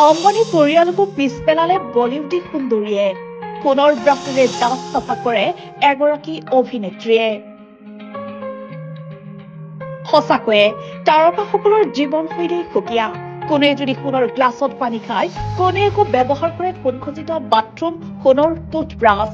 অম্বানী পৰিয়ালকো পিছ পেলালে বলিউডী সুন্দৰীয়ে। সোণৰ ব্ৰাছেৰে দাঁত চাফা কৰে এগৰাকী অভিনেত্ৰীয়ে। সঁচাকৈয়ে তাৰকাসকলৰ জীৱনশৈলী সুকীয়া। কোনে যদি সোণৰ গ্লাছত পানী খায় কোনে আকৌ ব্যৱহাৰ কৰে সোণখচিত বাথৰুম সোণৰ টুথব্ৰাছ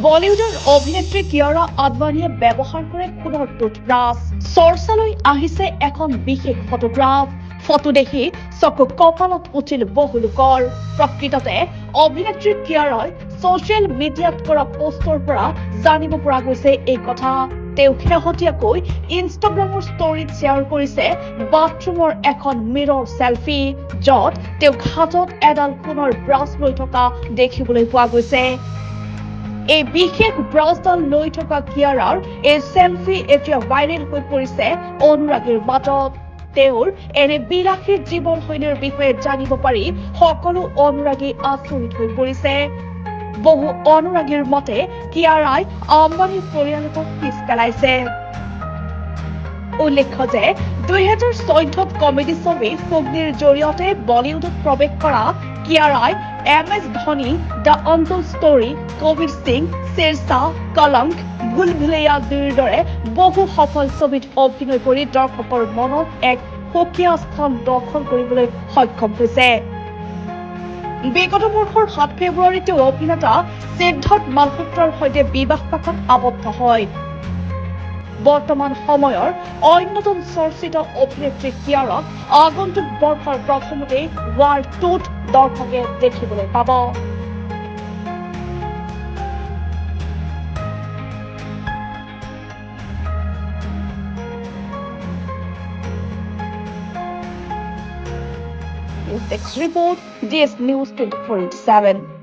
বলিউডৰ অভিনেত্ৰী কিয়াৰা আদৱানীয়ে ব্যৱহাৰ কৰে সোণৰ টুথব্ৰাছ। চৰ্চালৈ আহিছে এখন বিশেষ ফটোগ্ৰাফ। ফটো দেখি চকু কপালত উঠিল বহু লোকৰ। প্ৰকৃততে অভিনেত্ৰী কিয়াৰাই ছচিয়েল মিডিয়াত কৰা পোষ্টৰ পৰা জানিব পৰা গৈছে এই কথা। তেওঁ শেহতীয়াকৈ ইনষ্টাগ্ৰামৰ ষ্টৰীত শ্বেয়াৰ কৰিছে বাথৰুমৰ এখন মিৰৰ চেলফি য'ত তেওঁক হাতত এডাল সোণৰ ব্ৰাছ লৈ থকা দেখিবলৈ পোৱা গৈছে। এই বিশেষ ব্ৰাছডাল লৈ থকা কিয়াৰাৰ এই চেলফি এতিয়া ভাইৰেল হৈ পৰিছে। অনুৰাগীৰ মাজত তেওঁৰ এনে বিলাসী জীৱনশৈলীৰ বিষয়ে জানিব পাৰি সকলো অনুৰাগী আচৰিত হৈ পৰিছে। বহু অনুৰাগীৰ মতে, কিয়াৰাই আম্বানীৰ পৰিয়ালকো পিছ পেলাইছে। উল্লেখ্য যে, দুহেজাৰ চৈধ্যত কমেডী ছবি ফুগনিৰ জৰিয়তে বলিউডত প্ৰৱেশ কৰা কিয়াৰাই M S Dhoni the untold story Kabir Singh Shershaah কলংক ভুল ভুলেয়া দুইৰ দৰে বহু সফল ছবিত অভিনয় কৰি দৰ্শকৰ মনত এক সুকীয়া স্থান দখল কৰিবলৈ সক্ষম হৈছে। বিগত বৰ্ষৰ সাত ফেব্ৰুৱাৰীত অভিনেতা সিদ্ধাৰ্থ মালহোত্ৰাৰ সৈতে বিবাহ পাশত আবদ্ধ হয়। বৰ্তমান সময়ৰ অন্যতম চৰ্চিত অভিনেত্ৰী কিয়াৰক আগন্তুক বৰ্ষৰ প্ৰথমতে ৱাৰ টুত দৰ্শকে দেখিবলৈ পাব Desk Report, DS News 24 7.